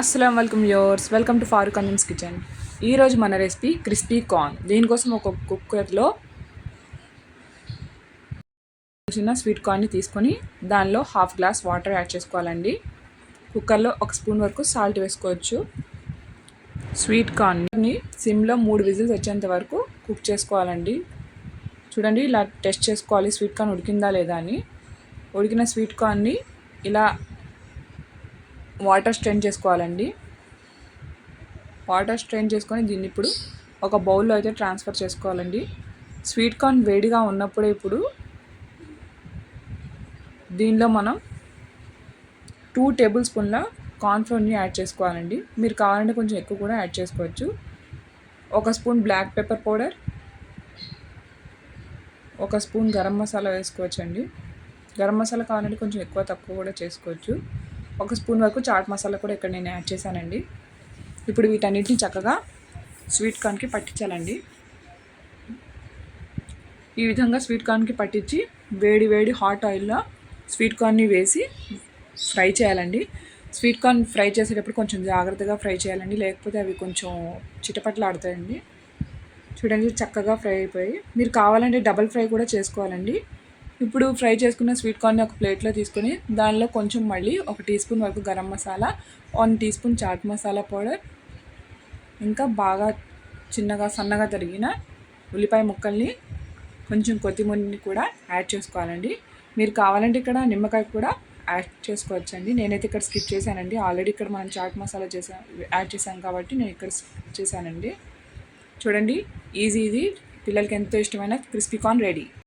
అస్సలం welcome yours welcome to Farooq Anjum's kitchen ఈరోజు మన రెసిపీ క్రిస్పీ కార్న్ దీనికోసం ఒక కుక్కర్లో చిన్న స్వీట్ కార్న్ని తీసుకొని దానిలో హాఫ్ గ్లాస్ వాటర్ యాడ్ చేసుకోవాలండి. కుక్కర్లో ఒక స్పూన్ వరకు సాల్ట్ వేసుకోవచ్చు. స్వీట్ కార్న్ని సిమ్లో మూడు విజిల్స్ వచ్చేంత వరకు కుక్ చేసుకోవాలండి. చూడండి ఇలా టెస్ట్ చేసుకోవాలి. స్వీట్ కార్న్ ఉడికిందా లేదా అని. ఉడికిన స్వీట్ కార్న్ని ఇలా వాటర్ స్ట్రెయిన్ చేసుకోవాలండి. వాటర్ స్ట్రెయిన్ చేసుకొని దీన్ని ఇప్పుడు ఒక బౌల్లో అయితే ట్రాన్స్ఫర్ చేసుకోవాలండి. స్వీట్ కార్న్ వేడిగా ఉన్నప్పుడే ఇప్పుడు దీనిలో మనం టూ టేబుల్ స్పూన్ల కార్న్ఫ్లోర్ని యాడ్ చేసుకోవాలండి. మీరు కావాలంటే కొంచెం ఎక్కువ కూడా యాడ్ చేసుకోవచ్చు. ఒక స్పూన్ బ్లాక్ పెప్పర్ పౌడర్ ఒక స్పూన్ గరం మసాలా వేసుకోవచ్చండి. గరం మసాలా కావాలంటే కొంచెం ఎక్కువ తక్కువ కూడా చేసుకోవచ్చు. ఒక స్పూన్ వరకు చాట్ మసాలా కూడా ఇక్కడ నేను యాడ్ చేశానండి. ఇప్పుడు వీటన్నిటిని చక్కగా స్వీట్ కార్న్కి పట్టించాలండి. ఈ విధంగా స్వీట్ కార్న్కి పట్టించి వేడి వేడి హాట్ ఆయిల్లో స్వీట్ కార్న్ని వేసి ఫ్రై చేయాలండి. స్వీట్ కార్న్ ఫ్రై చేసేటప్పుడు కొంచెం జాగ్రత్తగా ఫ్రై చేయాలండి. లేకపోతే అవి కొంచెం చిటపట్లాడతాయండి. చూడండి చక్కగా ఫ్రై అయిపోయి మీరు కావాలంటే డబల్ ఫ్రై కూడా చేసుకోవాలండి. ఇప్పుడు ఫ్రై చేసుకున్న స్వీట్ కార్న్ని ఒక ప్లేట్లో తీసుకొని దానిలో కొంచెం మళ్ళీ ఒక టీ స్పూన్ వరకు garam masala one teaspoon chaat masala powder ఇంకా బాగా చిన్నగా సన్నగా తరిగిన ఉల్లిపాయ ముక్కల్ని కొంచెం కొత్తిమీరని కూడా యాడ్ చేసుకోవాలండి. మీరు కావాలంటే ఇక్కడ నిమ్మకాయ కూడా యాడ్ చేసుకోవచ్చండి. నేనైతే ఇక్కడ స్కిప్ చేశానండి. ఆల్రెడీ ఇక్కడ మనం చాట్ మసాలా చేసా యాడ్ చేశాం కాబట్టి నేను ఇక్కడ స్కిప్ చేశానండి. చూడండి ఈజీ ఇది. పిల్లలకి ఎంతో ఇష్టమైన క్రిస్పీ కార్న్ రెడీ.